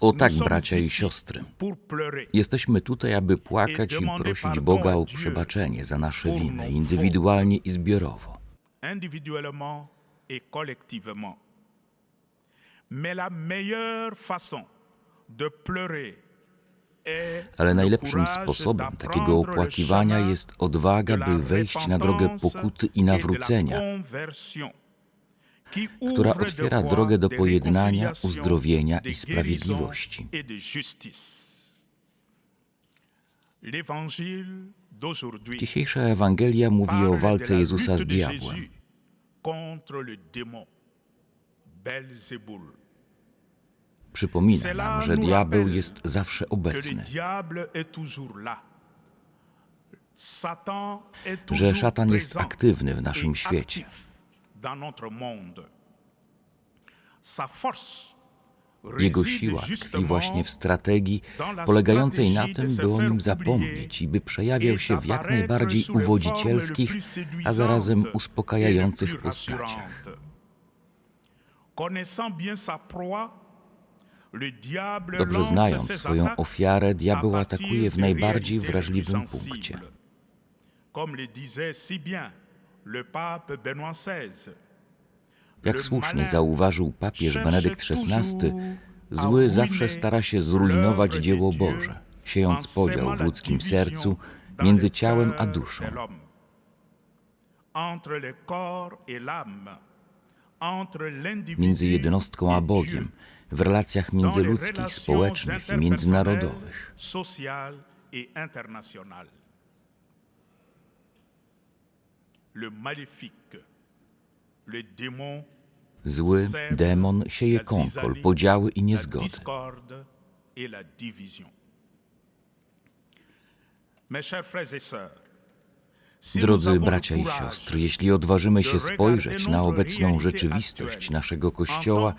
O tak, bracia i siostry. Jesteśmy tutaj, aby płakać i prosić Boga o przebaczenie za nasze winy, indywidualnie i zbiorowo. Ale le najlepszym sposobem takiego opłakiwania jest odwaga, by wejść na drogę pokuty i nawrócenia, która otwiera drogę do pojednania, uzdrowienia i sprawiedliwości. Dzisiejsza Ewangelia mówi o walce Jezusa z diabłem. Przypomina nam, że diabeł jest zawsze obecny, że szatan jest aktywny w naszym świecie. Dans monde. Sa force Jego siła tkwi właśnie w strategii polegającej na tym, by o nim zapomnieć i by przejawiał się w jak najbardziej uwodzicielskich, a zarazem uspokajających postaciach. Dobrze znając swoją ofiarę, diabeł atakuje w najbardziej wrażliwym punkcie. Comme le disait si bien Jak słusznie zauważył papież Benedykt XVI, zły zawsze stara się zrujnować dzieło Boże, siejąc podział w ludzkim sercu między ciałem a duszą. Między jednostką a Bogiem, w relacjach międzyludzkich, społecznych i międzynarodowych. Le maléfique, le démon Zły demon sieje kąkol, podziały i nous Drodzy bracia i siostry, jeśli odważymy się spojrzeć na obecną rzeczywistość naszego Kościoła,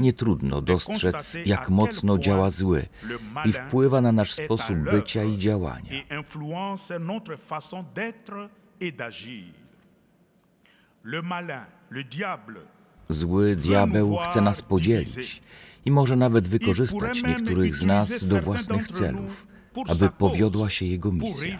nie trudno dostrzec, jak mocno działa zły i wpływa na nasz sposób bycia i działania. Zły diabeł chce nas podzielić i może nawet wykorzystać niektórych z nas do własnych celów, aby powiodła się jego misja.